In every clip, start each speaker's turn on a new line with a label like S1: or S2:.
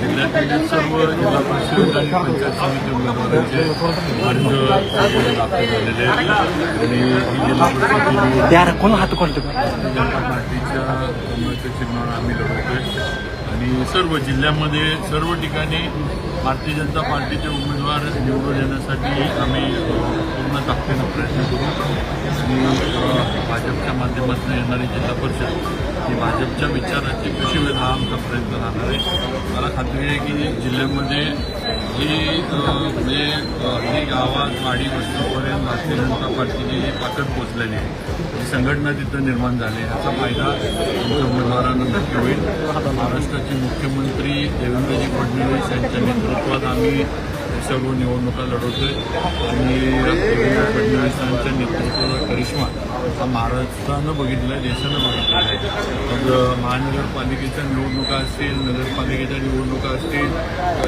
S1: जिल्ह्यातील सर्व जिल्हा परिषद आणि पंचायत समिती उमेदवारांचे अर्ज दाखल झालेले आहेत. आणि ही जिल्हा परिषद निवडणूक
S2: यार कोण हात कोणतं
S1: भारतीय जनता पार्टीच्या चिन्हावर आम्ही लढवतोय. आणि सर्व जिल्ह्यामध्ये सर्व ठिकाणी भारतीय जनता पार्टीचे उमेदवार निवडून येण्यासाठी आम्ही पूर्ण ताकदीनं प्रयत्न करू आणि भाजपच्या माध्यमातून येणारी जिल्हा परिषद ही भाजपच्या विचाराची कशी होईल हा आमचा प्रयत्न राहणार आहे? मला खात्री आहे की जिल्ह्यामध्ये जी म्हणजे ही गावात वाडी वस्तीपर्यंत भारतीय जनता पार्टीची जी ताकद पोचलेली आहे. ही संघटना तिथं निर्माण झाली याचा फायदा आमच्या उमेदवारांना नक्की होईल. महाराष्ट्राचे मुख्यमंत्री देवेंद्रजी फडणवीस यांच्या नेतृत्वात आम्ही सर्व निवडणुका लढवतोय. आणि देवेंद्र फडणवीस नेतृत्वाचा करिश्मा हा महाराष्ट्रानं बघितला आहे देशानं बघितला आहे मग महानगरपालिकेच्या निवडणुका असतील नगरपालिकेच्या निवडणुका असतील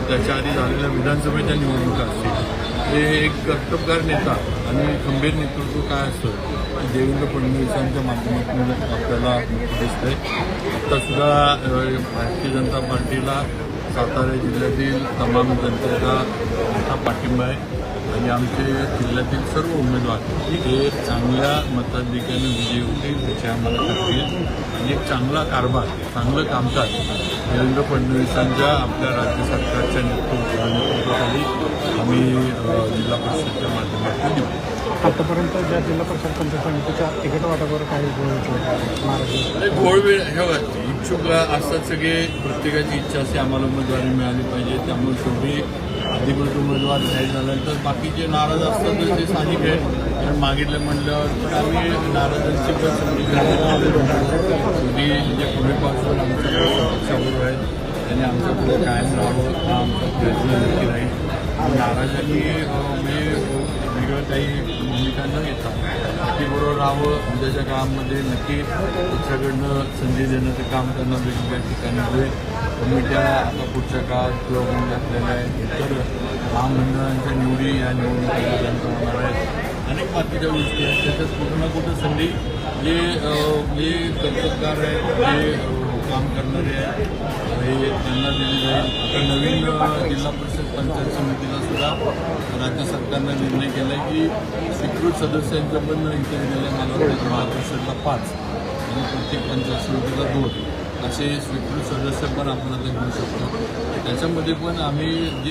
S1: त्याच्या आधी झालेल्या विधानसभेच्या निवडणुका असतील. हे एक कर्तबगार नेता आणि खंबीर नेतृत्व काय असतं देवेंद्र फडणवीसांच्या माध्यमातून आपल्याला दिसतंय. आत्तासुद्धा भारतीय जनता पार्टीला सातारा जिल्ह्यातील तमाम जनतेचा मोठा पाठिंबा आहे आणि आमचे जिल्ह्यातील सर्व उमेदवार हे चांगल्या मताधिकाने विजयी होतील त्याची आम्हाला खात्री आहे. आणि एक चांगला कारभार चांगलं कामकाज देवेंद्र फडणवीसांच्या आपल्या राज्य सरकारच्या नेतृत्व नेतृत्वाखाली आम्ही जिल्हा परिषदच्या माध्यमातून देऊ
S3: आतापर्यंत ज्या जिल्हा परिषद पंचायत समितीच्या तिकीट वाटावर काही महाराष्ट्र
S1: अरे घोळ वेळ हे बघा, इच्छुक असतात सगळे प्रत्येकाची इच्छा असते आम्हाला उमेदवारी मिळाली पाहिजे त्यामुळे शेवटी अधिकृत उमेदवार जाहीर झाल्यानंतर बाकीचे नाराज असतात ते स्थानिक आहे कारण मागितलं म्हणल्यावर पण आम्ही नाराजांची पण संधी जे पूर्वीपासून आमच्या पक्षाबरोबर आहेत. त्यांनी आमच्या पुढे कायम राहावं हा आमचा प्रयत्न नक्की राहील. नाराजांनी अं, म्हणजे अं, काही भूमिका न घेता बरोबर राहावं उद्याच्या काळामध्ये नक्की पक्षाकडनं संधी देण्याचं काम त्यांना वेगवेगळ्या ठिकाणी कमिट्या आता पुढच्या काळात किंवा म्हणजे आपल्याला इतर महामंडळांच्या निवडी या निवडणुकीपर्यंत होणार आहेत. अनेक बाकीच्या गोष्टी आहेत. त्याच्यात कुठं ना कुठं संधी जे जे कर्तबगार आहेत जे काम करणारे आहेत हे त्यांना दिली जाईल. आता नवीन जिल्हा परिषद पंचायत समितीला सुद्धा राज्य सरकारनं निर्णय केला आहे की स्वीकृत सदस्यांच्या पण इथे गेल्या मला वाटतं पाच आणि प्रत्येक पंचायत समितीला दोन. असे स्वीकृत सदस्य पण आपण आता घेऊ शकतो. त्याच्यामध्ये पण आम्ही जे